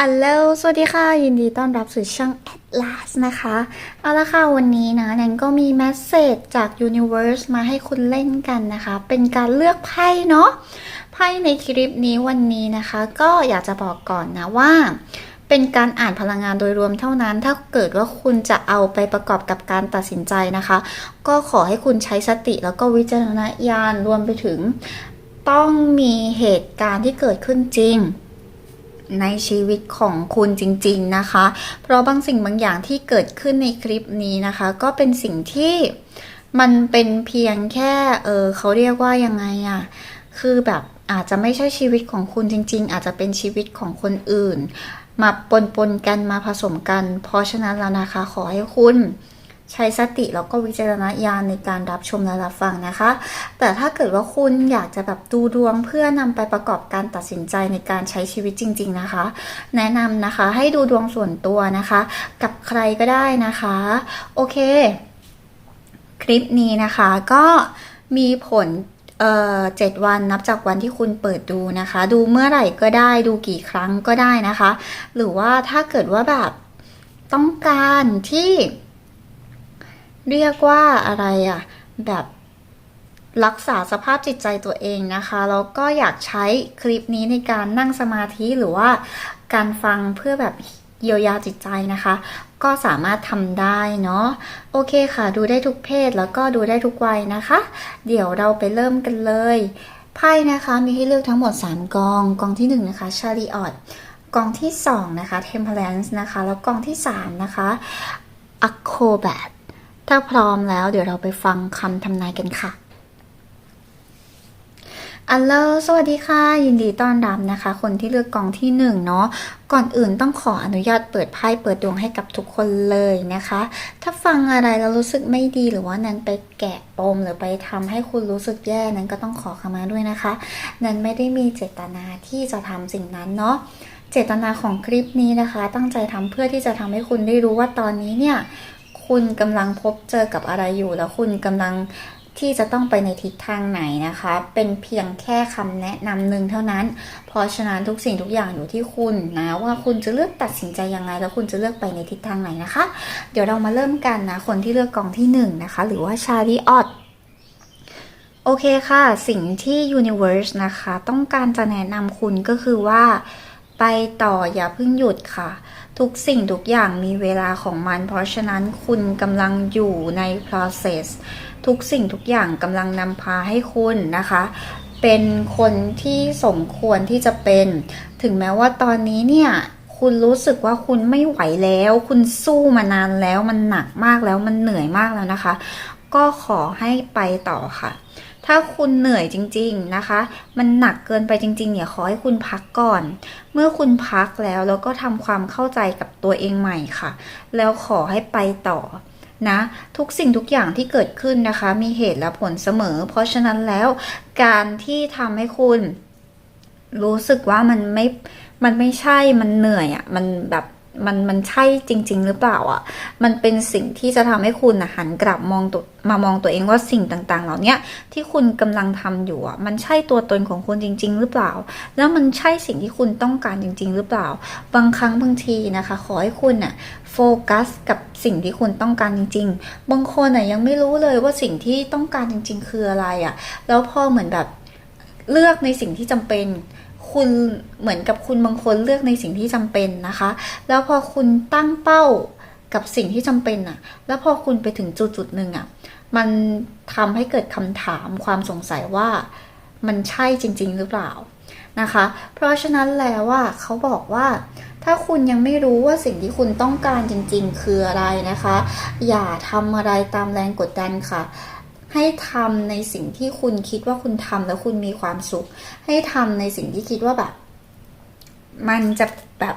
อัลโลสวัสดีค่ะ ยินดีต้อนรับสู่ช่อง Atlas นะคะ เอาละค่ะ วันนี้นะแนนก็มีแมสเซจจาก Universe มาให้คุณเล่นกันนะคะ เป็นการเลือกไพ่เนาะ ไพ่ในคลิปนี้วันนี้นะคะ ก็อยากจะบอกก่อนนะว่า เป็นการอ่านพลังงานโดยรวมเท่านั้น ถ้าเกิดว่าคุณจะเอาไปประกอบกับการตัดสินใจนะคะ ก็ขอให้คุณใช้สติแล้วก็วิจารณญาณรวมไปถึง ต้องมีเหตุการณ์ที่เกิดขึ้นจริง ในชีวิตของคุณจริง ๆนะคะ เพราะบางสิ่งบางอย่างที่เกิดขึ้นในคลิปนี้นะคะ ก็เป็นสิ่งที่มันเป็นเพียงแค่ เออเขาเรียกว่ายังไงอะคือแบบอาจจะไม่ใช่ชีวิตของคุณจริง ๆ อาจจะเป็นชีวิตของคนอื่น มาปนปนๆกันมาผสมกัน เพราะฉะนั้นแล้วนะคะ ขอให้คุณ ใช้สติแล้วก็วิจารณญาณในการรับชมและรับฟังนะคะ แต่ถ้าเกิดว่าคุณอยากจะแบบดูดวงเพื่อนำไปประกอบการตัดสินใจในการใช้ชีวิตจริง ๆนะคะ แนะนำนะคะให้ดูดวงส่วนตัวนะคะ กับใครก็ได้นะคะ โอเค คลิปนี้นะคะก็มีผลเจ็ดวันนับจากวันที่คุณเปิดดูนะคะ ดูเมื่อไหร่ก็ได้ดูกี่ครั้งก็ได้นะคะ หรือว่าถ้าเกิดว่าแบบต้องการที่ เรียกว่าอะไรอะแบบรักษาสภาพจิตใจตัวเองนะคะแล้วก็อยากใช้คลิปนี้ในการนั่งสมาธิหรือว่าการฟังเพื่อแบบเยียวยาจิตใจนะคะ ก็สามารถทำได้เนาะโอเคค่ะ ดูได้ทุกเพศแล้วก็ดูได้ทุกวัยนะคะ เดี๋ยวเราไปเริ่มกันเลยไพ่นะคะมีให้เลือกทั้งหมด 3 กอง กองที่ 1 นะคะชาริออตกองที่ 2 นะคะ Temperance นะคะ แล้วกองที่ 3 นะคะ Acrobat ถ้าพร้อมแล้วเดี๋ยวเราไปฟังคำทำนายกันค่ะอัลโลสวัสดีค่ะ ยินดีต้อนรับนะคะ คนที่เลือกกองที่หนึ่งเนาะ ก่อนอื่นต้องขออนุญาตเปิดไพ่เปิดดวงให้กับทุกคนเลยนะคะ ถ้าฟังอะไรแล้วรู้สึกไม่ดีหรือว่านั้นไปแกะปมหรือไปทำให้คุณรู้สึกแย่นั้นก็ต้องขอขมาด้วยนะคะ นั้นไม่ได้มีเจตนาที่จะทำสิ่งนั้นเนาะ เจตนาของคลิปนี้นะคะ ตั้งใจทำเพื่อที่จะทำให้คุณได้รู้ว่าตอนนี้เนี่ย คุณกำลังพบเจอกับอะไรอยู่ แล้วคุณกำลังที่จะต้องไปในทิศทางไหนนะคะ เป็นเพียงแค่คำแนะนำหนึ่งเท่านั้น เพราะฉะนั้นทุกสิ่งทุกอย่างอยู่ที่คุณนะว่าคุณจะเลือกตัดสินใจยังไง แล้วคุณจะเลือกไปในทิศทางไหนนะคะ เดี๋ยวเรามาเริ่มกันนะ คนที่เลือกกองที่หนึ่งนะคะ หรือว่าชาริออตโอเคค่ะ สิ่งที่ Universe นะคะ ต้องการจะแนะนำคุณก็คือว่า ไปต่ออย่าเพิ่งหยุดค่ะ ทุกสิ่งทุกอย่างมีเวลาของมัน เพราะฉะนั้นคุณกำลังอยู่ใน process ทุกสิ่งทุกอย่างกำลังนำพาให้คุณนะคะ เป็นคนที่สมควรที่จะเป็น ถึงแม้ว่าตอนนี้เนี่ยคุณรู้สึกว่าคุณไม่ไหวแล้ว คุณสู้มานานแล้วมันหนักมากแล้วมันเหนื่อยมากแล้วนะคะ ก็ขอให้ไปต่อค่ะ ถ้าคุณเหนื่อยจริง ๆนะคะ มันหนักเกินไปจริง ๆ เนี่ยขอให้คุณพักก่อน เมื่อคุณพักแล้วแล้วก็ทำความเข้าใจกับตัวเองใหม่ค่ะ แล้วขอให้ไปต่อนะทุกสิ่งทุกอย่างที่เกิดขึ้นนะคะ มีเหตุและผลเสมอ เพราะฉะนั้นแล้วการที่ทำให้คุณ รู้สึกว่ามันไม่มันไม่ใช่มันเหนื่อยอะ่ะมันแบบ มันมันใช่จริง ๆ หรือเปล่าอะ่ะ มันเป็นสิ่งที่จะทำให้คุณนะหันกลับมองตัวมามองตัวเองว่าสิ่งต่าง ๆ เหล่านี้ที่คุณกำลังทำอยู่อะมันใช่ตัวตนของคุณจริง ๆ หรือเปล่า แล้วมันใช่สิ่งที่คุณต้องการจริง ๆ หรือเปล่า บางครั้งบางทีนะคะ ขอให้คุณน่ะโฟกัสกับสิ่งที่คุณต้องการจริง ๆ บางคนน่ะยังไม่รู้เลยว่าสิ่งที่ต้องการจริง ๆ คืออะไรอะ แล้วพอเหมือนแบบเลือกในสิ่งที่จำเป็น คุณเหมือนกับคุณบางคนเลือกในสิ่งที่จำเป็นนะคะ แล้วพอคุณตั้งเป้ากับสิ่งที่จำเป็นอะแล้วพอคุณไปถึงจุดจุดหนึ่งอะมันทำให้เกิดคำถามความสงสัยว่ามันใช่จริง ๆ หรือเปล่านะคะ เพราะฉะนั้นแล้วว่าเขาบอกว่าถ้าคุณยังไม่รู้ว่าสิ่งที่คุณต้องการจริง ๆ คืออะไรนะคะ อย่าทำอะไรตามแรงกดดันค่ะ ให้ทำในสิ่งที่คุณคิดว่าคุณทำแล้วคุณมีความสุข ให้ทำในสิ่งที่คิดว่าแบบ มันจะแบบ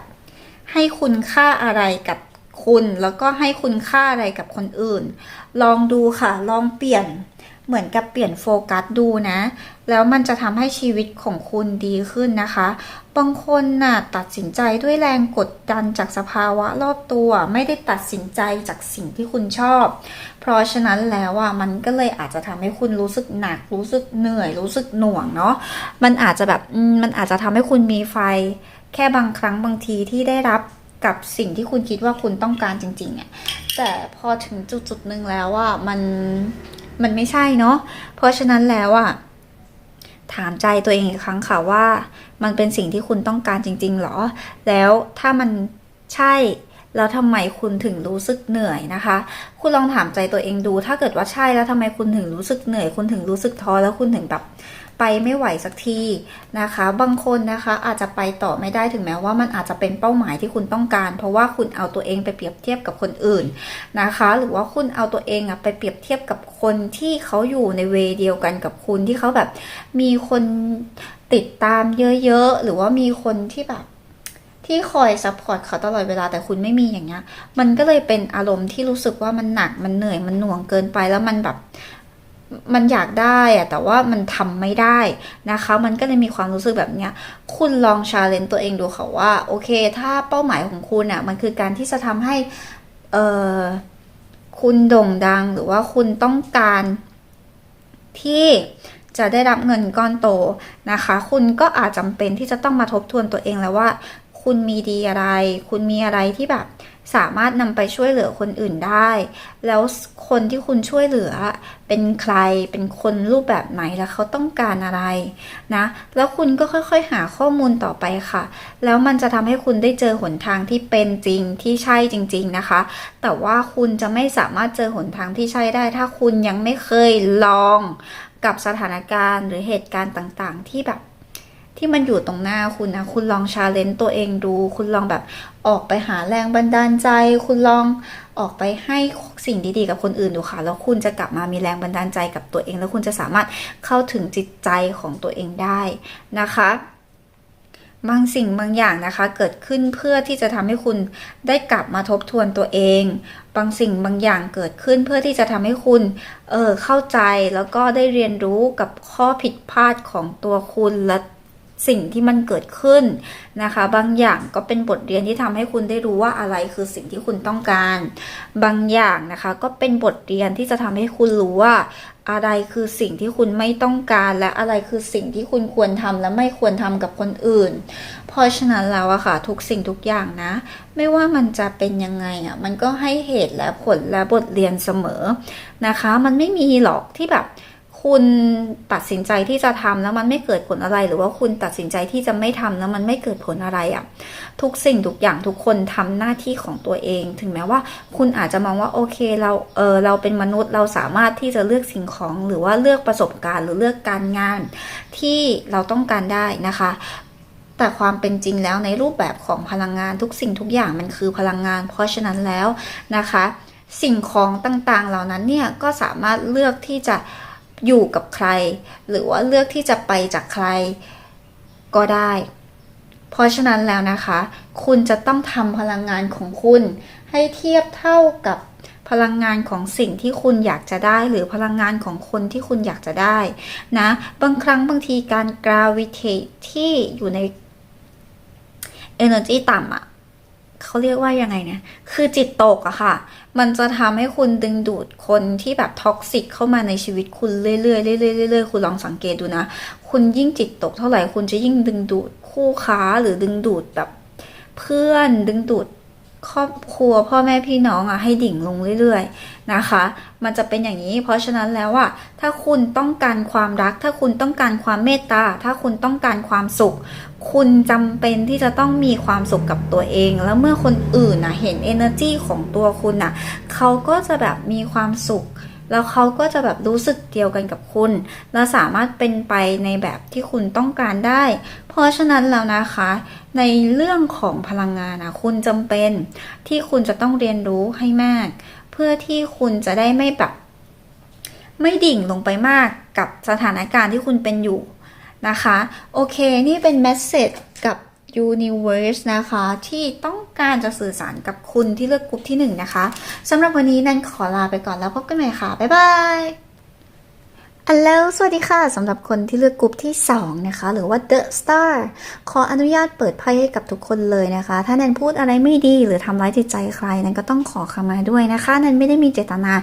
ให้คุณค่าอะไรกับคุณ แล้วก็ให้คุณค่าอะไรกับคนอื่น ลองดูค่ะ ลองเปลี่ยน เหมือนกับเปลี่ยนโฟกัสดูนะ แล้วมันจะทำให้ชีวิตของคุณดีขึ้นนะคะ บางคนน่ะตัดสินใจด้วยแรงกดดันจากสภาวะรอบตัว ไม่ได้ตัดสินใจจากสิ่งที่คุณชอบ เพราะฉะนั้นแล้วอะมันก็เลยอาจจะทำให้คุณรู้สึกหนัก รู้สึกเหนื่อย รู้สึกหน่วงเนาะ มันอาจจะแบบมันอาจจะทำให้คุณมีไฟ แค่บางครั้งบางทีที่ได้รับกับสิ่งที่คุณคิดว่าคุณต้องการจริงๆอะแต่พอถึงจุดจุดๆหนึ่งแล้วอะมัน มันไม่ใช่เนาะเพราะฉะนั้นแล้วอะถามใจตัวเองอีกครั้งค่ะว่า มันเป็นสิ่งที่คุณต้องการจริง ๆหรอ แล้วถ้ามันใช่แล้วทำไมคุณถึงรู้สึกเหนื่อยนะคะ คุณลองถามใจตัวเองดู ถ้าเกิดว่าใช่แล้วทำไมคุณถึงรู้สึกเหนื่อย คุณถึงรู้สึกท้อแล้วคุณถึงแบบ ไปไม่ไหวสักทีนะคะ บางคนนะคะอาจจะไปต่อไม่ได้ถึงแม้ว่ามันอาจจะเป็นเป้าหมายที่คุณต้องการ เพราะว่าคุณเอาตัวเองไปเปรียบเทียบกับคนอื่นนะคะ หรือว่าคุณเอาตัวเองอะไปเปรียบเทียบกับคนที่เขาอยู่ในเวเดียวกันกับคุณที่เขาแบบมีคนติดตามเยอะๆ หรือว่ามีคนที่แบบที่คอยซัพพอร์ตเขาตลอดเวลาแต่คุณไม่มีอย่างเงี้ย มันก็เลยเป็นอารมณ์ที่รู้สึกว่ามันหนักมันเหนื่อยมันหน่วงเกินไปแล้วมันแบบ มันอยากได้อะแต่ว่ามันทำไม่ได้นะคะ มันก็เลยมีความรู้สึกแบบเนี้ย คุณลองชาเลนตัวเองดูค่ะว่า โอเค ถ้าเป้าหมายของคุณอะ มันคือการที่จะทำให้ เออคุณโด่งดังหรือว่าคุณต้องการที่จะได้รับเงินก้อนโตนะคะ คุณก็อาจจำเป็นที่จะต้องมาทบทวนตัวเองแล้วว่า คุณมีดีอะไร คุณมีอะไรที่แบบสามารถนำไปช่วยเหลือคนอื่นได้ แล้วคนที่คุณช่วยเหลือเป็นใคร เป็นคนรูปแบบไหน แล้วเขาต้องการอะไรนะ แล้วคุณก็ค่อยๆ หาข้อมูลต่อไปค่ะ แล้วมันจะทำให้คุณได้เจอหนทางที่เป็นจริงที่ใช่จริง ๆนะคะ แต่ว่าคุณจะไม่สามารถเจอหนทางที่ใช่ได้ ถ้าคุณยังไม่เคยลองกับสถานการณ์หรือเหตุการณ์ต่างๆ ที่แบบ ที่มันอยู่ตรงหน้าคุณนะ คุณลองชาเลนจ์ตัวเองดู คุณลองแบบออกไปหาแรงบันดาลใจ คุณลองออกไปให้สิ่งดีๆ กับคนอื่นดูค่ะ แล้วคุณจะกลับมามีแรงบันดาลใจกับตัวเอง แล้วคุณจะสามารถเข้าถึงจิตใจของตัวเองได้นะคะบางสิ่งบางอย่างนะคะเกิดขึ้นเพื่อที่จะทำให้คุณได้กลับมาทบทวนตัวเอง บางสิ่งบางอย่างเกิดขึ้นเพื่อที่จะทำให้คุณเออเข้าใจแล้วก็ได้เรียนรู้กับข้อผิดพลาดของตัวคุณและ สิ่งที่มันเกิดขึ้นนะคะ บางอย่างก็เป็นบทเรียนที่ทำให้คุณได้รู้ว่าอะไรคือสิ่งที่คุณต้องการ บางอย่างนะคะก็เป็นบทเรียนที่จะทำให้คุณรู้ว่าอะไรคือสิ่งที่คุณไม่ต้องการและอะไรคือสิ่งที่คุณควรทำและไม่ควรทำกับคนอื่น เพราะฉะนั้นแล้วอะค่ะทุกสิ่งทุกอย่างนะ ไม่ว่ามันจะเป็นยังไงอะมันก็ให้เหตุและผลและบทเรียนเสมอนะคะ มันไม่มีหรอกที่แบบ คุณตัดสินใจที่จะทำแล้วมันไม่เกิดผลอะไร หรือว่าคุณตัดสินใจที่จะไม่ทำแล้วมันไม่เกิดผลอะไรอะ่ะทุกสิ่งทุกอย่างทุกคนทำหน้าที่ของตัวเอง ถึงแม้ว่าคุณอาจจะมองว่าโอเคเราเออเราเป็นมนุษย์เราสามารถที่จะเลือกสิ่งของหรือว่าเลือกประสบการณ์ หรือเลือกการงานที่เราต้องการได้นะคะแต่ความเป็นจริงแล้วในรูปแบบของพลังงานทุกสิ่งทุกอย่างมันคือพลังงาน เพราะฉะนั้นแล้วนะคะ สิ่งของต่างๆเหล่านั้นเนี่ยก็สามารถเลือกที่จะ อยู่กับใคร หรือว่าเลือกที่จะไปจากใครก็ได้ เพราะฉะนั้นแล้วนะคะ คุณจะต้องทำพลังงานของคุณ ให้เทียบเท่ากับพลังงานของสิ่งที่คุณอยากจะได้ หรือพลังงานของคนที่คุณอยากจะได้นะ บางครั้งบางทีการ gravitate ที่อยู่ใน energy ต่ำอะเขาเรียกว่ายังไงเนี่ย คือจิตตกอะค่ะ มันจะทำให้คุณดึงดูดคนที่แบบท็อกซิกเข้ามาในชีวิตคุณเรื่อยๆเรื่อยๆเรื่อยๆคุณลองสังเกตดูนะ คุณยิ่งจิตตกเท่าไหร่คุณจะยิ่งดึงดูดคู่ค้าหรือดึงดูดแบบเพื่อนดึงดูดครอบครัวพ่อแม่พี่น้องอะให้ดิ่งลงเรื่อยๆ นะคะ มันจะเป็นอย่างนี้ เพราะฉะนั้นแล้วอะถ้าคุณต้องการความรัก ถ้าคุณต้องการความเมตตา ถ้าคุณต้องการความสุข คุณจำเป็นที่จะต้องมีความสุขกับตัวเอง แล้วเมื่อคนอื่นนะเห็น energy ของตัวคุณนะเขาก็จะแบบมีความสุขแล้วเขาก็จะแบบรู้สึกเดียวกันกับคุณ และสามารถเป็นไปในแบบที่คุณต้องการได้ เพราะฉะนั้นแล้วนะคะ ในเรื่องของพลังงานนะคุณจำเป็นที่คุณจะต้องเรียนรู้ให้มาก พื่อที่คุณจะได้ไม่แบบ ไม่ดิ่งลงไปมากกับสถานการณ์ที่คุณเป็นอยู่นะคะ โอเค นี่เป็นเมสเซจกับ Universe นะคะ ที่ต้องการจะสื่อสารกับคุณที่เลือกกลุ่มที่หนึ่งนะคะสำหรับวันนี้นันขอลาไปก่อนแล้วพบกันใหม่ค่ะ บ๊ายบาย อัลโหล สวัสดีค่ะ สำหรับคนที่เลือกกลุ่มที่ 2 นะคะ หรือว่า The Star ขออนุญาตเปิดไพ่ให้กับทุกคนเลยนะคะ ถ้าแนนพูดอะไรไม่ดีหรือทำร้ายจิตใจใครนันก็ต้องขอขมาด้วยนะคะ แนนไม่ได้มีเจตนา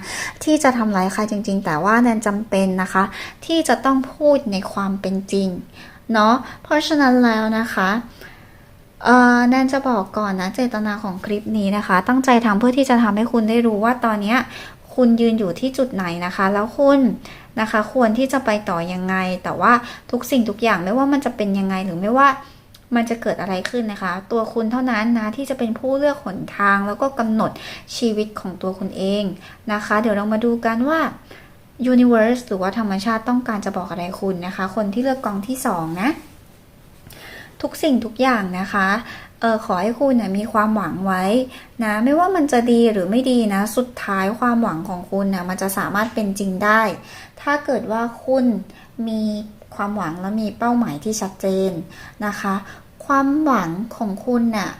ที่จะทำร้ายใครจริง ๆ แต่ว่าแนนจำเป็นนะคะ ที่จะต้องพูดในความเป็นจริง เนาะ เพราะฉะนั้นแล้วนะคะเออแนนจะบอกก่อนนะ เจตนาของคลิปนี้นะคะ ตั้งใจทำเพื่อที่จะทำให้คุณได้รู้ว่าตอนนี้คุณยืนอยู่ที่จุดไหนนะคะ แล้วคุณ นะคะ ควรที่จะไปต่อยังไง แต่ว่าทุกสิ่งทุกอย่างไม่ว่ามันจะเป็นยังไงหรือไม่ว่ามันจะเกิดอะไรขึ้นนะคะ ตัวคุณเท่านั้นนะที่จะเป็นผู้เลือกหนทาง แล้วก็กำหนดชีวิตของตัวคุณเองนะคะ เดี๋ยวเรามาดูกันว่า universe หรือว่าธรรมชาติต้องการจะบอกอะไรคุณนะคะ คนที่เลือกกองที่สองนะทุกสิ่งทุกอย่างนะคะเออขอให้คุณนะมีความหวังไว้นะไม่ว่ามันจะดีหรือไม่ดีนะ สุดท้ายความหวังของคุณนะมันจะสามารถเป็นจริงได้ ถ้าเกิดว่าคุณมีความหวังและมีเป้าหมายที่ชัดเจนนะคะ ความหวังของคุณน่ะ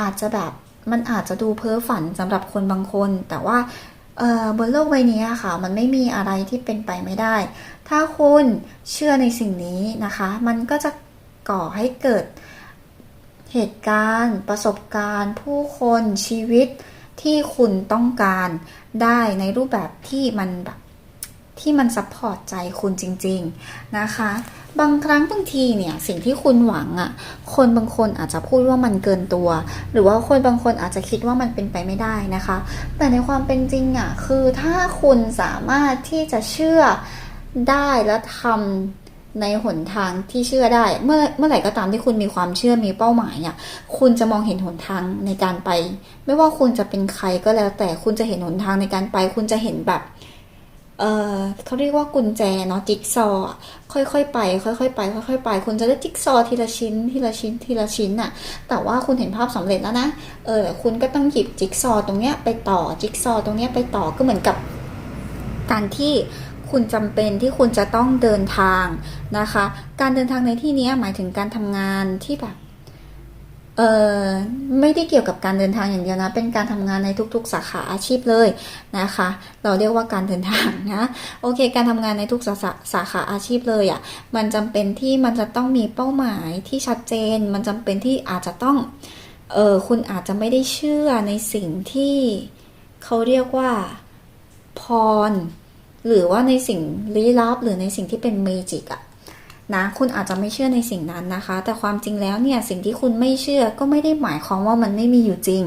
อาจจะแบบมันอาจจะดูเพ้อฝันสำหรับคนบางคน แต่ว่าบนโลกใบนี้ค่ะ มันไม่มีอะไรที่เป็นไปไม่ได้ ถ้าคุณเชื่อในสิ่งนี้นะคะ มันก็จะก่อให้เกิดเหตุการณ์ ประสบการณ์ ผู้คนชีวิตที่คุณต้องการได้ในรูปแบบที่มันแบบ ที่มันซัพพอร์ตใจคุณจริง ๆนะคะ บางครั้งบางทีเนี่ยสิ่งที่คุณหวังอะ่ะ คนบางคนอาจจะพูดว่ามันเกินตัว หรือว่าคนบางคนอาจจะคิดว่ามันเป็นไปไม่ได้นะคะ แต่ในความเป็นจริงอะ่ะคือถ้าคุณสามารถที่จะเชื่อได้และทำในหนทางที่เชื่อได้ เมื่อเมื่อไหร่ก็ตามที่คุณมีความเชื่อมีเป้าหมายอะคุณจะมองเห็นหนทางในการไป ไม่ว่าคุณจะเป็นใครก็แล้วแต่คุณจะเห็นหนทางในการไป คุณจะเห็นแบบ เออเขาเรียกว่ากุญแจเนาะจิ๊กซอว์อค่อยๆไป ค่อยๆไปค่อยๆไป คุณจะได้จิ๊กซอทีละชิ้นทีละชิ้นทีละชิ้นน่ะ แต่ว่าคุณเห็นภาพสำเร็จแล้วนะเออคุณก็ต้องหยิบจิ๊กซอตรงเนี้ยไปต่อจิ๊กซอตรงเนี้ยไปต่อก็เหมือนกับ การที่คุณจำเป็นที่คุณจะต้องเดินทางนะคะ การเดินทางในที่นี้หมายถึงการทำงานที่แบบ เออไม่ได้เกี่ยวกับการเดินทางอย่างเดียวนะ เป็นการทำงานในทุก ๆ สาขาอาชีพเลยนะคะ เราเรียกว่าการเดินทางนะโอเค การทำงานในทุกสาขาสาขาอาชีพเลยอะ่ะมันจำเป็นที่มันจะต้องมีเป้าหมายที่ชัดเจน มันจำเป็นที่อาจจะต้องเออคุณอาจจะไม่ได้เชื่อในสิ่งที่เขาเรียกว่าพร หรือว่าในสิ่งลี้ลับหรือในสิ่งที่เป็นเมจิกอะ นะคุณอาจจะไม่เชื่อในสิ่งนั้นนะคะ แต่ความจริงแล้วเนี่ยสิ่งที่คุณไม่เชื่อก็ไม่ได้หมายความว่ามันไม่มีอยู่จริง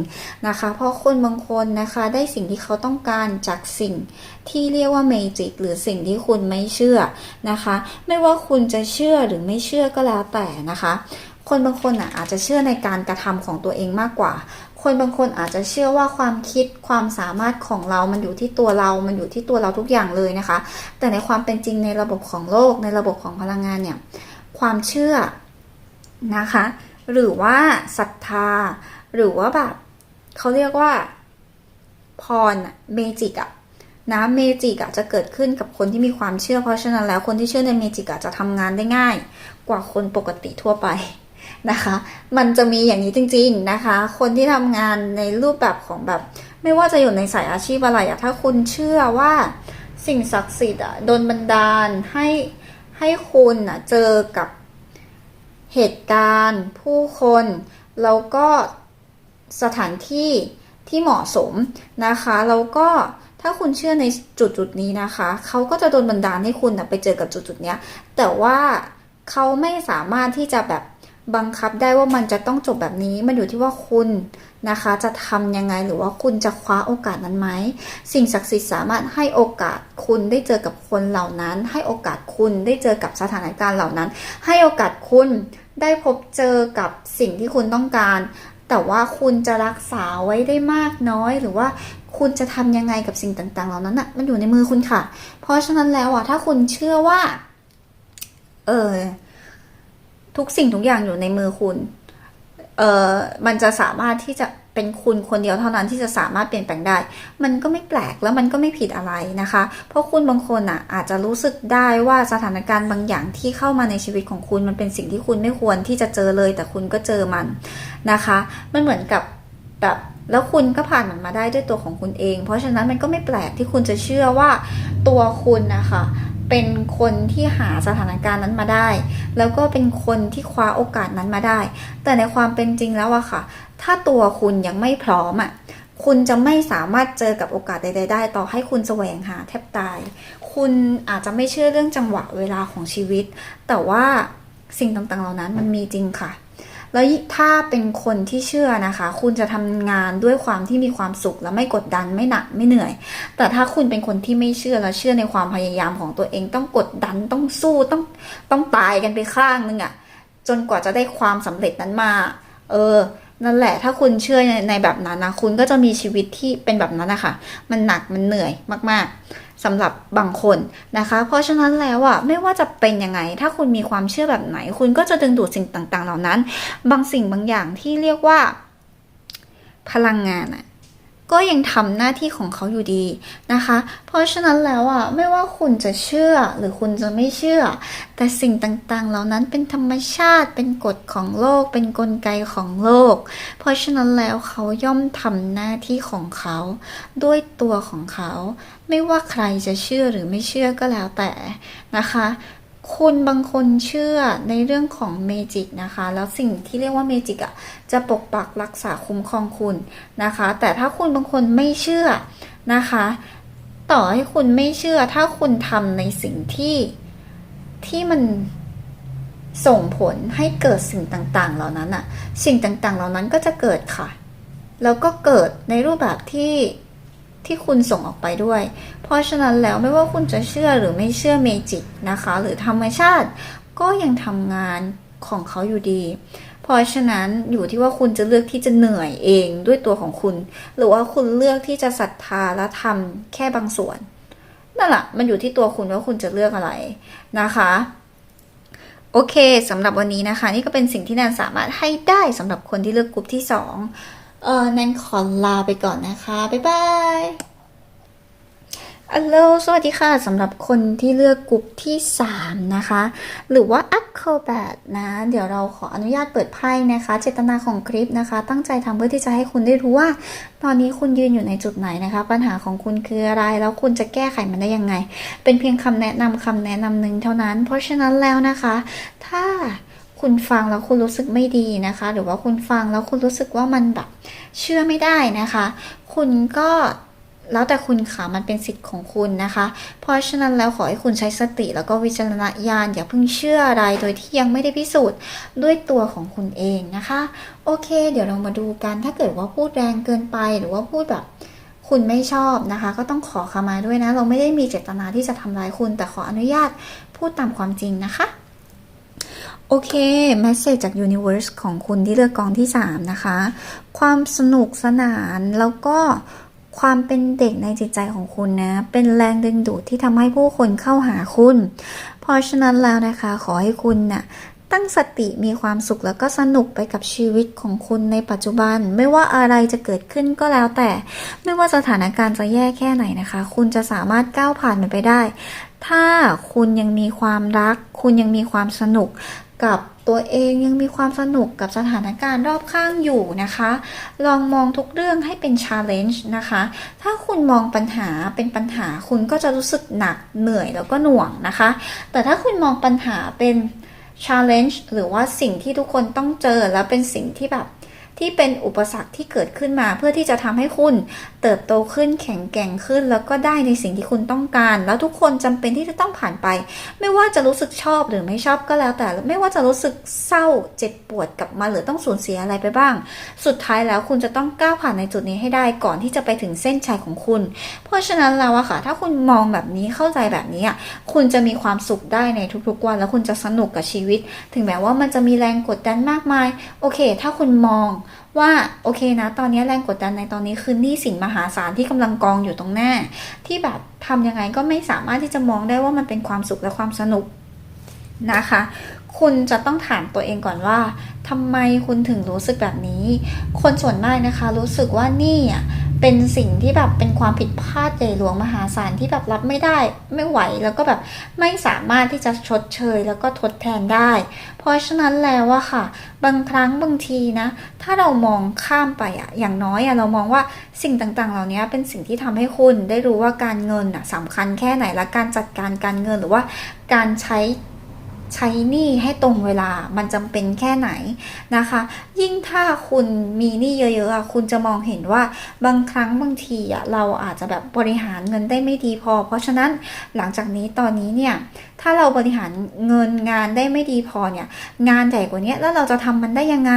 นะคะ เพราะคนบางคนนะคะได้สิ่งที่เขาต้องการจากสิ่งที่เรียกว่าเมจิกหรือสิ่งที่คุณไม่เชื่อนะคะ ไม่ว่าคุณจะเชื่อหรือไม่เชื่อก็แล้วแต่นะคะ คนบางคนอะอาจจะเชื่อในการกระทำของตัวเองมากกว่า คนบางคนอาจจะเชื่อว่าความคิดความสามารถของเรา มันอยู่ที่ตัวเรา มันอยู่ที่ตัวเราทุกอย่างเลยนะคะ แต่ในความเป็นจริงในระบบของโลก ในระบบของพลังงานเนี่ย ความเชื่อนะคะ หรือว่าศรัทธา หรือว่าแบบเขาเรียกว่าพรเมจิกอะนะเมจิกอะจะเกิดขึ้นกับคนที่มีความเชื่อเพราะฉะนั้นแล้วคนที่เชื่อในเมจิกอะจะทำงานได้ง่าย กว่าคนปกติทั่วไป นะคะ มันจะมีอย่างนี้จริง ๆนะคะ คนที่ทำงานในรูปแบบของแบบ ไม่ว่าจะอยู่ในสายอาชีพอะไรอะถ้าคุณเชื่อว่าสิ่งศักดิ์สิทธิ์อะโดนบันดาลให้ให้คุณอะเจอกับเหตุการณ์ ผู้คน แล้วก็สถานที่ที่เหมาะสมนะคะ แล้วก็ถ้าคุณเชื่อในจุดจุดนี้นะคะ เขาก็จะโดนบันดาลให้คุณนะไปเจอกับจุดจุดนี้แต่ว่าเขาไม่สามารถที่จะแบบ บังคับได้ว่ามันจะต้องจบแบบนี้ มันอยู่ที่ว่าคุณนะคะ จะทำยังไงหรือว่าคุณจะคว้าโอกาสนั้นไหม สิ่งศักดิ์สิทธิ์สามารถให้โอกาสคุณได้เจอกับคนเหล่านั้น ให้โอกาสคุณได้เจอกับสถานการณ์เหล่านั้น ให้โอกาสคุณได้พบเจอกับสิ่งที่คุณต้องการ แต่ว่าคุณจะรักษาไว้ได้มากน้อยหรือว่าคุณจะทำยังไงกับสิ่งต่างๆ เหล่านั้นอะมันอยู่ในมือคุณค่ะ เพราะฉะนั้นแล้วอะถ้าคุณเชื่อว่า เออ ทุกสิ่งทุกอย่างอยู่ในมือคุณ เออมันจะสามารถที่จะเป็นคุณคนเดียวเท่านั้นที่จะสามารถเปลี่ยนแปลงได้ มันก็ไม่แปลกแล้วมันก็ไม่ผิดอะไรนะคะ เพราะคุณบางคนอะอาจจะรู้สึกได้ว่าสถานการณ์บางอย่างที่เข้ามาในชีวิตของคุณมันเป็นสิ่งที่คุณไม่ควรที่จะเจอเลย แต่คุณก็เจอมันนะคะ มันเหมือนกับแบบแล้วคุณก็ผ่านมันมาได้ด้วยตัวของคุณเอง เพราะฉะนั้นมันก็ไม่แปลกที่คุณจะเชื่อว่าตัวคุณนะคะ เป็นคนที่หาสถานการณ์นั้นมาได้ แล้วก็เป็นคนที่คว้าโอกาสนั้นมาได้ แต่ในความเป็นจริงแล้วอะค่ะ ถ้าตัวคุณยังไม่พร้อมอะคุณจะไม่สามารถเจอกับโอกาสใดๆได้ ต่อให้คุณแสวงหาแทบตาย คุณอาจจะไม่เชื่อเรื่องจังหวะเวลาของชีวิต แต่ว่าสิ่งต่างๆเหล่านั้นมันมีจริงค่ะ แล้วถ้าเป็นคนที่เชื่อนะคะ คุณจะทำงานด้วยความที่มีความสุขและไม่กดดันไม่หนักไม่เหนื่อย แต่ถ้าคุณเป็นคนที่ไม่เชื่อและเชื่อในความพยายามของตัวเอง ต้องกดดันต้องสู้ต้องต้องตายกันไปข้างนึงอะจนกว่าจะได้ความสำเร็จนั้นมา เออนั่นแหละถ้าคุณเชื่อในในแบบนั้นนะคุณก็จะมีชีวิตที่เป็นแบบนั้นนะคะมันหนักมันเหนื่อยมาก ๆ สำหรับบางคนนะคะ เพราะฉะนั้นแล้วอะไม่ว่าจะเป็นยังไง ถ้าคุณมีความเชื่อแบบไหน คุณก็จะดึงดูดสิ่งต่างๆ เหล่านั้น บางสิ่งบางอย่างที่เรียกว่า พลังงานอะ ก็ยังทำหน้าที่ของเขาอยู่ดีนะคะ เพราะฉะนั้นแล้วอะไม่ว่าคุณจะเชื่อหรือคุณจะไม่เชื่อ แต่สิ่งต่างๆ เหล่านั้นเป็นธรรมชาติเป็นกฎของโลก เป็นนกลไกของโลก เพราะฉะนั้นแล้วเขาย่อมทำหน้าที่ของเขา ด้วยตัวของเขา ไม่ว่าใครจะเชื่อหรือไม่เชื่อก็แล้วแต่นะคะ คุณบางคนเชื่อในเรื่องของเมจิกนะคะ แล้วสิ่งที่เรียกว่าเมจิกอะจะปกปักรักษาคุ้มครองคุณนะคะ แต่ถ้าคุณบางคนไม่เชื่อนะคะ ต่อให้คุณไม่เชื่อ ถ้าคุณทำในสิ่งที่ที่มันส่งผลให้เกิดสิ่งต่างๆ เหล่านั้นอะสิ่งต่างๆ เหล่านั้นก็จะเกิดค่ะ แล้วก็เกิดในรูปแบบที่ ที่คุณส่งออกไปด้วย เพราะฉะนั้นแล้วไม่ว่าคุณจะเชื่อหรือไม่เชื่อเมจิกนะคะ หรือธรรมชาติ ก็ยังทำงานของเขาอยู่ดี เพราะฉะนั้นอยู่ที่ว่าคุณจะเลือกที่จะเหนื่อยเองด้วยตัวของคุณ หรือว่าคุณเลือกที่จะศรัทธาและทำแค่บางส่วน นั่นแหละมันอยู่ที่ตัวคุณว่าคุณจะเลือกอะไรนะคะโอเคสำหรับวันนี้นะคะ นี่ก็เป็นสิ่งที่แนนสามารถให้ได้สำหรับคนที่เลือกกลุ่มที่สอง เออแนนขอลาไปก่อนนะคะ บ๊ายบายอัลโหลสวัสดีค่ะสำหรับคนที่เลือกกลุ่มที่ 3 นะคะ หรือว่า Acrobat นะ เดี๋ยวเราขออนุญาตเปิดไพ่นะคะ เจตนาของคลิปนะคะ ตั้งใจทำเพื่อที่จะให้คุณได้รู้ว่า ตอนนี้คุณยืนอยู่ในจุดไหนนะคะ ปัญหาของคุณคืออะไร แล้วคุณจะแก้ไขมันได้ยังไง เป็นเพียงคำแนะนำคำแนะนำหนึ่งเท่านั้น เพราะฉะนั้นแล้วนะคะ ถ้า คุณฟังแล้วคุณรู้สึกไม่ดีนะคะ หรือว่าคุณฟังแล้วคุณรู้สึกว่ามันแบบเชื่อไม่ได้นะคะ คุณก็แล้วแต่คุณค่ะมันเป็นสิทธิ์ของคุณนะคะ เพราะฉะนั้นแล้วขอให้คุณใช้สติแล้วก็วิจารณญาณอย่าเพิ่งเชื่ออะไรโดยที่ยังไม่ได้พิสูจน์ด้วยตัวของคุณเองนะคะ โอเค เดี๋ยวเรามาดูกันถ้าเกิดว่าพูดแรงเกินไปหรือว่าพูดแบบคุณไม่ชอบนะคะ ก็ต้องขอขมาด้วยนะ เราไม่ได้มีเจตนาที่จะทำร้ายคุณ แต่ขออนุญาตพูดตามความจริงนะคะ โอเคแมสเซจจาก Universe ของคุณที่เลือกกองที่ 3 นะคะ ความสนุกสนานแล้วก็ความเป็นเด็กในจิตใจของคุณนะ เป็นแรงดึงดูดที่ทำให้ผู้คนเข้าหาคุณ เพราะฉะนั้นแล้วนะคะ ขอให้คุณนะ่ะ ตั้งสติมีความสุขแล้วก็สนุกไปกับชีวิตของคุณในปัจจุบัน ไม่ว่าอะไรจะเกิดขึ้นก็แล้วแต่ ไม่ว่าสถานการณ์จะแย่แค่ไหนนะคะ คุณจะสามารถก้าวผ่านมันไปได้ ถ้าคุณยังมีความรัก คุณยังมีความสนุกกับตัวเองยังมีความสนุกกับสถานการณ์รอบข้างอยู่นะคะ ลองมองทุกเรื่องให้เป็น challenge นะคะ ถ้าคุณมองปัญหาเป็นปัญหาคุณก็จะรู้สึกหนักเหนื่อยแล้วก็หน่วงนะคะ แต่ถ้าคุณมองปัญหาเป็น challenge หรือว่าสิ่งที่ทุกคนต้องเจอแล้วเป็นสิ่งที่แบบ ที่เป็นอุปสรรคที่เกิดขึ้นมา เพื่อที่จะทำให้คุณเติบโตขึ้นแข็งแกร่งขึ้น แล้วก็ได้ในสิ่งที่คุณต้องการ แล้วทุกคนจำเป็นที่จะต้องผ่านไป ไม่ว่าจะรู้สึกชอบหรือไม่ชอบก็แล้วแต่ ไม่ว่าจะรู้สึกเศร้าเจ็บปวดกับมาหรือต้องสูญเสียอะไรไปบ้าง สุดท้ายแล้วคุณจะต้องก้าวผ่านในจุดนี้ให้ได้ก่อนที่จะไปถึงเส้นชัยของคุณ เพราะฉะนั้นแล้วอะค่ะ ถ้าคุณมองแบบนี้เข้าใจแบบนี้อะคุณจะมีความสุขได้ในทุกๆวัน แล้วคุณจะสนุกกับชีวิต ถึงแม้ว่ามันจะมีแรงกดดันมากมาย โอเค ถ้าคุณมองว่าโอเคนะ ตอนนี้แรงกดดันในตอนนี้คือหนี้สินมหาศาลที่กำลังกองอยู่ตรงหน้า ที่แบบทำยังไงก็ไม่สามารถที่จะมองได้ว่ามันเป็นความสุขและความสนุกนะคะ คุณจะต้องถามตัวเองก่อนว่าทำไมคุณถึงรู้สึกแบบนี้ คนส่วนมากนะคะ รู้สึกว่านี่อะ เป็นสิ่งที่แบบเป็นความผิดพลาดใหญ่หลวงมหาศาลที่แบบรับไม่ได้ไม่ไหวแล้วก็แบบไม่สามารถที่จะชดเชย แล้วก็ทดแทนได้ เพราะฉะนั้นแล้วอะค่ะ บางครั้งบางทีนะ ถ้าเรามองข้ามไปอะอย่างน้อยอะเรามองว่าสิ่งต่างๆ เหล่านี้เป็นสิ่งที่ทำให้คุณได้รู้ว่าการเงินอะสำคัญแค่ไหนและการจัดการการเงินหรือว่าการใช้ ใช้หนี้ให้ตรงเวลามันจำเป็นแค่ไหนนะคะ ยิ่งถ้าคุณมีหนี้เยอะๆอะคุณจะมองเห็นว่าบางครั้งบางทีอะเราอาจจะแบบบริหารเงินได้ไม่ดีพอ เพราะฉะนั้นหลังจากนี้ตอนนี้เนี่ยถ้าเราบริหารเงินงานได้ไม่ดีพอเนี่ยงานใหญ่กว่านี้แล้วเราจะทำมันได้ยังไง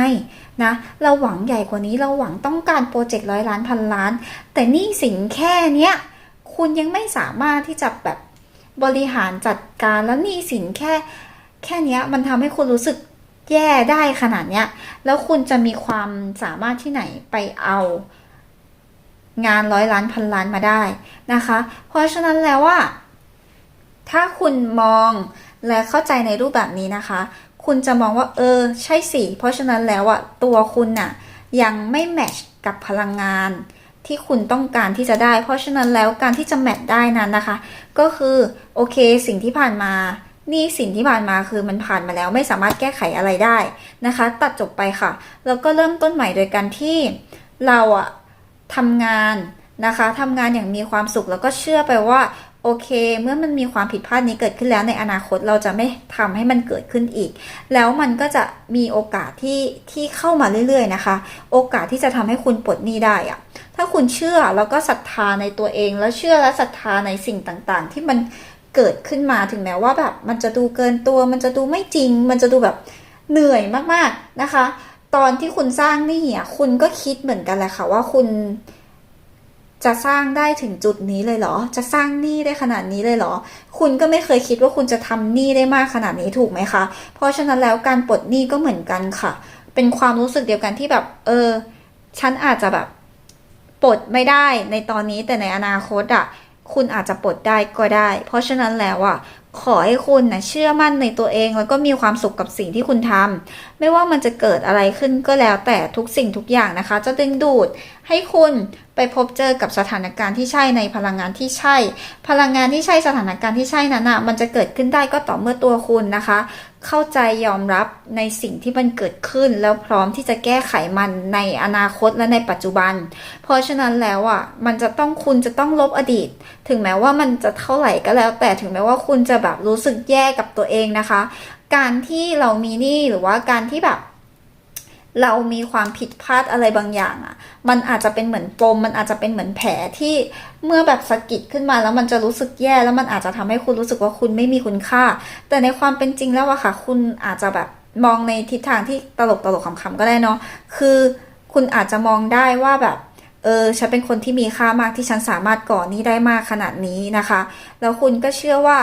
นะเราหวังใหญ่กว่านี้เราหวังต้องการโปรเจกต์ร้อยล้านพันล้าน แต่หนี่สินแค่เนี้ยคุณยังไม่สามารถที่จะแบบบริหารจัดการแล้วหนี้สินแค่ แค่นี้มันทำให้คุณรู้สึกแย่ได้ขนาดเนี้ย แล้วคุณจะมีความสามารถที่ไหนไปเอางานร้อยล้านพันล้านมาได้นะคะ เพราะฉะนั้นแล้วว่าถ้าคุณมองและเข้าใจในรูปแบบนี้นะคะ คุณจะมองว่าเออ ใช่สิเพราะฉะนั้นแล้วอะตัวคุณน่ะยังไม่แมชกับพลังงานที่คุณต้องการที่จะได้ เพราะฉะนั้นแล้วการที่จะแมทได้นั้นนะคะ ก็คือโอเคสิ่งที่ผ่านมา นี่สิ่งที่ผ่านมาคือมันผ่านมาแล้วไม่สามารถแก้ไขอะไรได้นะคะ ตัดจบไปค่ะ แล้วก็เริ่มต้นใหม่โดยการที่เราอะทำงานนะคะทำงานอย่างมีความสุขแล้วก็เชื่อไปว่าโอเค เมื่อมันมีความผิดพลาดนี้เกิดขึ้นแล้วในอนาคตเราจะไม่ทำให้มันเกิดขึ้นอีก แล้วมันก็จะมีโอกาสที่ที่เข้ามาเรื่อย ๆ นะคะ โอกาสที่จะทำให้คุณปลดหนี้ได้อะถ้าคุณเชื่อแล้วก็ศรัทธาในตัวเอง แล้วเชื่อและศรัทธาในสิ่งต่างๆ ที่มัน เกิดขึ้นมาถึงแม้ว่าแบบมันจะดูเกินตัว มันจะดูไม่จริง มันจะดูแบบเหนื่อยมากๆนะคะ ตอนที่คุณสร้างหนี้อะคุณก็คิดเหมือนกันแหละค่ะว่าคุณจะสร้างได้ถึงจุดนี้เลยเหรอ จะสร้างหนี้ได้ขนาดนี้เลยเหรอ คุณก็ไม่เคยคิดว่าคุณจะทำหนี้ได้มากขนาดนี้ถูกไหมคะ เพราะฉะนั้นแล้วการปลดหนี้ก็เหมือนกันค่ะ เป็นความรู้สึกเดียวกันที่แบบ เออ ฉันอาจจะแบบปลดไม่ได้ในตอนนี้แต่ในอนาคตอะ คุณอาจจะปลดได้ก็ได้ เพราะฉะนั้นแล้วอะขอให้คุณนะเชื่อมั่นในตัวเองแล้วก็มีความสุขกับสิ่งที่คุณทำไม่ว่ามันจะเกิดอะไรขึ้นก็แล้วแต่ทุกสิ่งทุกอย่างนะคะ จะดึงดูดให้คุณไปพบเจอกับสถานการณ์ที่ใช่ในพลังงานที่ใช่ พลังงานที่ใช่สถานการณ์ที่ใช่นั้นอะมันจะเกิดขึ้นได้ก็ต่อเมื่อตัวคุณนะคะ เข้าใจยอมรับในสิ่งที่มันเกิดขึ้น แล้วพร้อมที่จะแก้ไขมันในอนาคตและในปัจจุบัน เพราะฉะนั้นแล้วอะมันจะต้องคุณจะต้องลบอดีต ถึงแม้ว่ามันจะเท่าไหร่ก็แล้ว แต่ถึงแม้ว่าคุณจะแบบรู้สึกแย่กับตัวเองนะคะ การที่เรามีหนี้หรือว่าการที่แบบ เรามีความผิดพลาดอะไรบางอย่างอะ่ะ มันอาจจะเป็นเหมือนปมมันอาจจะเป็นเหมือนแผลที่เมื่อแบบสะกิดขึ้นมาแล้วมันจะรู้สึกแย่ แล้วมันอาจจะทำให้คุณรู้สึกว่าคุณไม่มีคุณค่า แต่ในความเป็นจริงแล้วอะค่ะ คุณอาจจะแบบมองในทิศทางที่ตลกตลกขำๆก็ได้เนาะคือคุณอาจจะมองได้ว่าแบบเออฉันเป็นคนที่มีค่ามากที่ฉันสามารถก่อหนี้ได้มากขนาดนี้นะคะ แล้วคุณก็เชื่อว่า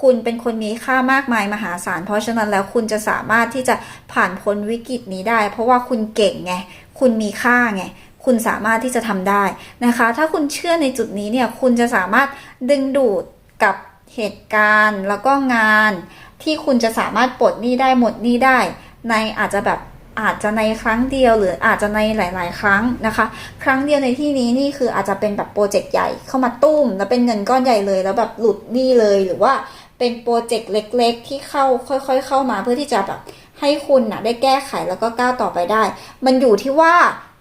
คุณเป็นคนมีค่ามากมายมหาศาล เพราะฉะนั้นแล้วคุณจะสามารถที่จะผ่านพ้นวิกฤตนี้ได้ เพราะว่าคุณเก่งไง คุณมีค่าไง คุณสามารถที่จะทำได้นะคะ ถ้าคุณเชื่อในจุดนี้เนี่ย คุณจะสามารถดึงดูดกับเหตุการณ์ แล้วก็งาน ที่คุณจะสามารถปลดหนี้ได้หมดหนี้ได้ ในอาจจะแบบอาจจะในครั้งเดียวหรืออาจจะในหลาย ๆ ครั้งนะคะ ครั้งเดียวในที่นี้นี่คืออาจจะเป็นแบบโปรเจกต์ใหญ่เข้ามาตุ้ม แล้วเป็นเงินก้อนใหญ่เลย แล้วแบบหลุดหนี้เลยหรือว่า เป็นโปรเจกต์เล็ก ๆ ที่เข้าค่อยๆ เข้ามาเพื่อที่จะแบบให้คุณนะได้แก้ไขแล้วก็ก้าวต่อไปได้ มันอยู่ที่ว่า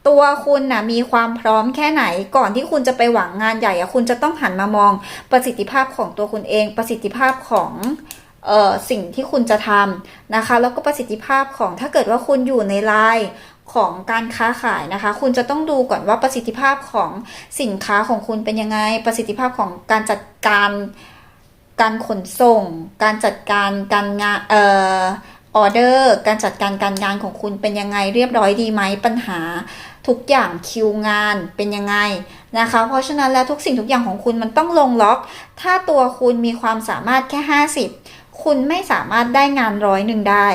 ตัวคุณนะมีความพร้อมแค่ไหนก่อนที่คุณจะไปหวังงานใหญ่อะคุณจะต้องหันมามองประสิทธิภาพของตัวคุณเอง ประสิทธิภาพของเอ่อสิ่งที่คุณจะทำนะคะ แล้วก็ประสิทธิภาพของถ้าเกิดว่าคุณอยู่ในไลน์ของการค้าขายนะคะ คุณจะต้องดูก่อนว่าประสิทธิภาพของสินค้าของคุณเป็นยังไง ประสิทธิภาพของการจัดการ การขนส่ง การจัดการการงานเอ่อออเดอร์การจัดการการงานของคุณเป็นยังไงเรียบร้อยดีไหมปัญหาทุกอย่างคิวงานเป็นยังไงนะคะ เพราะฉะนั้นแล้วทุกสิ่งทุกอย่างของคุณมันต้องลงล็อก ถ้าตัวคุณมีความสามารถแค่ 50 คุณไม่สามารถได้งานร้อยหนึ่งได้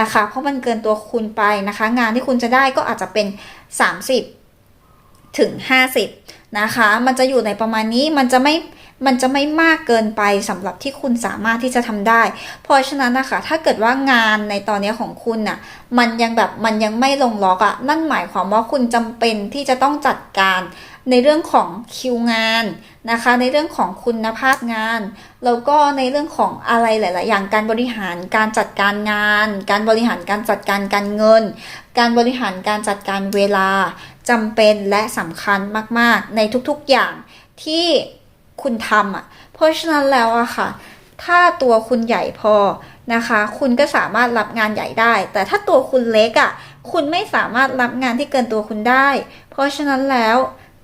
นะคะ เพราะมันเกินตัวคุณไปนะคะ งานที่คุณจะได้ก็อาจจะเป็น 30 ถึง 50 นะคะ มันจะอยู่ในประมาณนี้มันจะไม่มันจะไม่มากเกินไปสำหรับที่คุณสามารถที่จะทำได้ เพราะฉะนั้นนะคะถ้าเกิดว่างานในตอนนี้ของคุณน่ะมันยังแบบมันยังไม่ลงล็อกอะนั่นหมายความว่าคุณจำเป็นที่จะต้องจัดการในเรื่องของคิวงานนะคะ ในเรื่องของคุณภาพงาน แล้วก็ในเรื่องของอะไรหลาย ๆ อย่างการบริหารการจัดการงาน การบริหารการจัดการการเงิน การบริหารการจัดการเวลา จำเป็นและสำคัญมากๆ ในทุกๆอย่างที่คุณทำอะ เพราะฉะนั้นแล้วอะค่ะ ถ้าตัวคุณใหญ่พอนะคะ คุณก็สามารถรับงานใหญ่ได้ แต่ถ้าตัวคุณเล็กอะ่ะคุณไม่สามารถรับงานที่เกินตัวคุณได้ เพราะฉะนั้นแล้ว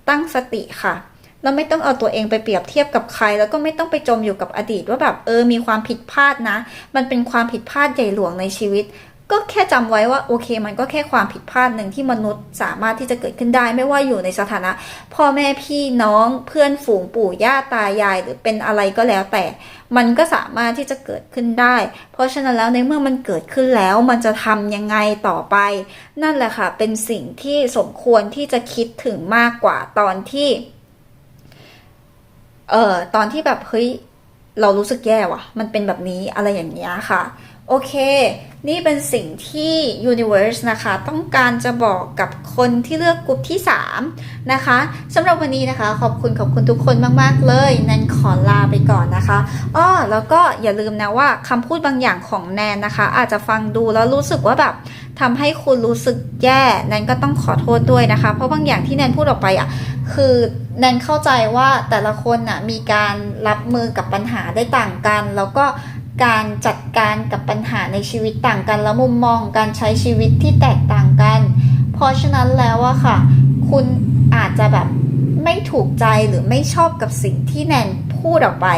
ตั้งสติค่ะเราไม่ต้องเอาตัวเองไปเปรียบเทียบกับใคร แล้วก็ไม่ต้องไปจมอยู่กับอดีตว่าแบบเออมีความผิดพลาดนะ มันเป็นความผิดพลาดใหญ่หลวงในชีวิต ก็แค่จำไว้ว่าโอเค มันก็แค่ความผิดพลาดหนึ่งที่มนุษย์สามารถที่จะเกิดขึ้นได้ ไม่ว่าอยู่ในสถานะ พ่อแม่พี่น้องเพื่อนฝูงปู่ย่าตายายหรือเป็นอะไรก็แล้วแต่ มันก็สามารถที่จะเกิดขึ้นได้ เพราะฉะนั้นแล้วในเมื่อมันเกิดขึ้นแล้วมันจะทำยังไงต่อไป นั่นแหละค่ะ เป็นสิ่งที่สมควรที่จะคิดถึงมากกว่าตอนที่เอ่อตอนที่แบบเฮ้ยเรารู้สึกแย่ว่ะ มันเป็นแบบนี้อะไรอย่างเงี้ยค่ะ โอเค นี่เป็นสิ่งที่ Universe นะคะ ต้องการจะบอกกับคนที่เลือกกลุ่มที่ 3 นะคะสำหรับวันนี้นะคะ ขอบคุณขอบคุณทุกคนมากๆเลย แนนขอลาไปก่อนนะคะอ้อแล้วก็อย่าลืมนะว่าคำพูดบางอย่างของแนนนะคะ อาจจะฟังดูแล้วรู้สึกว่าแบบทำให้คุณรู้สึกแย่แนนก็ต้องขอโทษด้วยนะคะ เพราะบางอย่างที่แนนพูดออกไปอะคือแนนเข้าใจว่าแต่ละคนน่ะมีการรับมือกับปัญหาได้ต่างกัน แล้วก็ การจัดการกับปัญหาในชีวิตต่างกัน และมุมมองการใช้ชีวิตที่แตกต่างกัน เพราะฉะนั้นแล้วอะค่ะ คุณอาจจะแบบไม่ถูกใจหรือไม่ชอบกับสิ่งที่แนนพูดออกไป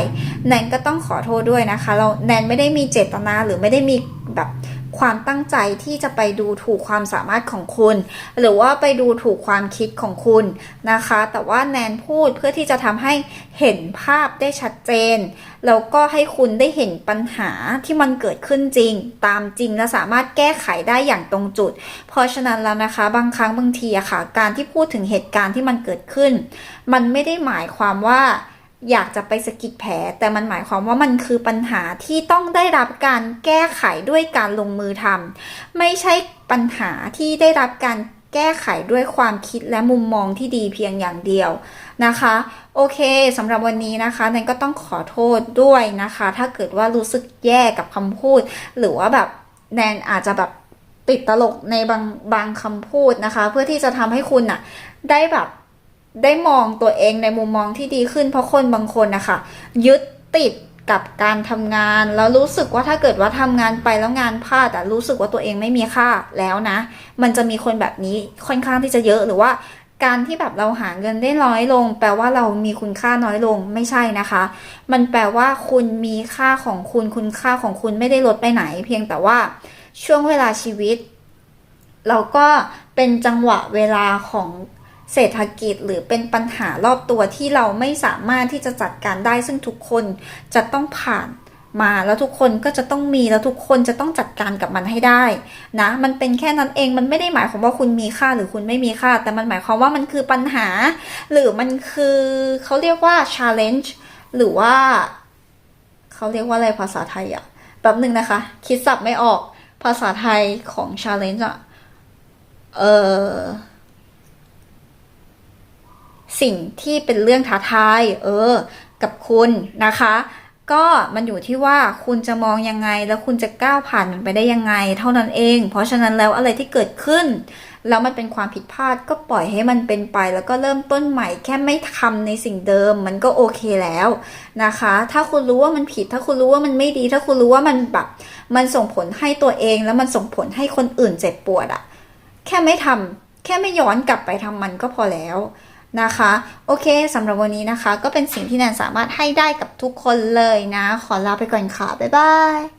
แนนก็ต้องขอโทษด้วยนะคะ เราแนนไม่ได้มีเจตนาหรือไม่ได้มีแบบ ความตั้งใจที่จะไปดูถูกความสามารถของคุณ หรือว่าไปดูถูกความคิดของคุณนะคะ แต่ว่าแนนพูดเพื่อที่จะทำให้เห็นภาพได้ชัดเจน แล้วก็ให้คุณได้เห็นปัญหาที่มันเกิดขึ้นจริง ตามจริงและสามารถแก้ไขได้อย่างตรงจุด เพราะฉะนั้นแล้วนะคะบางครั้งบางทีอะค่ะ การที่พูดถึงเหตุการณ์ที่มันเกิดขึ้น มันไม่ได้หมายความว่า อยากจะไปสะกิดแผล แต่มันหมายความว่ามันคือปัญหาที่ต้องได้รับการแก้ไขด้วยการลงมือทำไม่ใช่ปัญหาที่ได้รับการแก้ไขด้วยความคิดและมุมมองที่ดีเพียงอย่างเดียวนะคะ โอเคสำหรับวันนี้นะคะแนนก็ต้องขอโทษด้วยนะคะ ถ้าเกิดว่ารู้สึกแย่กับคำพูด หรือว่าแบบแนนอาจจะแบบติดตลกในบางบางคำพูดนะคะ เพื่อที่จะทำให้คุณน่ะได้แบบ ได้มองตัวเองในมุมมองที่ดีขึ้น เพราะคนบางคนนะคะยึดติดกับการทำงาน แล้วรู้สึกว่าถ้าเกิดว่าทำงานไปแล้วงานพลาดแต่รู้สึกว่าตัวเองไม่มีค่าแล้วนะ มันจะมีคนแบบนี้ค่อนข้างที่จะเยอะหรือว่าการที่แบบเราหาเงินได้น้อยลง แปลว่าเรามีคุณค่าน้อยลงไม่ใช่นะคะ มันแปลว่าคุณมีค่าของคุณคุณค่าของคุณไม่ได้ลดไปไหน เพียงแต่ว่าช่วงเวลาชีวิต เราก็เป็นจังหวะเวลาของ เศรษฐกิจหรือเป็นปัญหารอบตัวที่เราไม่สามารถที่จะจัดการได้ ซึ่งทุกคนจะต้องผ่านมาแล้วทุกคนก็จะต้องมีแล้วทุกคนจะต้องจัดการกับมันให้ได้นะมันเป็นแค่นั้นเองมันไม่ได้หมายความว่าคุณมีค่าหรือคุณไม่มีค่า แต่มันหมายความว่ามันคือปัญหา หรือมันคือเขาเรียกว่า challenge หรือว่าเขาเรียกว่าอะไรภาษาไทยอะแป๊บหนึ่งนะคะ คิดสับไม่ออกภาษาไทยของ challenge อะเออ สิ่งที่เป็นเรื่องท้าทายเออ กับคุณนะคะ ก็มันอยู่ที่ว่าคุณจะมองยังไง แล้วคุณจะก้าวผ่านมันไปได้ยังไง เท่านั้นเอง เพราะฉะนั้นแล้วอะไรที่เกิดขึ้นแล้วมันเป็นความผิดพลาดก็ปล่อยให้มันเป็นไป แล้วก็เริ่มต้นใหม่แค่ไม่ทำในสิ่งเดิม มันก็โอเคแล้วนะคะ ถ้าคุณรู้ว่ามันผิด ถ้าคุณรู้ว่ามันไม่ดี ถ้าคุณรู้ว่ามันแบบมันส่งผลให้ตัวเอง แล้วมันส่งผลให้คนอื่นเจ็บปวดอะแค่ไม่ทำแค่ไม่ย้อนกลับไปทำมันก็พอแล้ว นะคะ โอเคสำหรับวันนี้นะคะ ก็เป็นสิ่งที่แนนสามารถให้ได้กับทุกคนเลยนะ ขอลาไปก่อนค่ะ บ๊ายบาย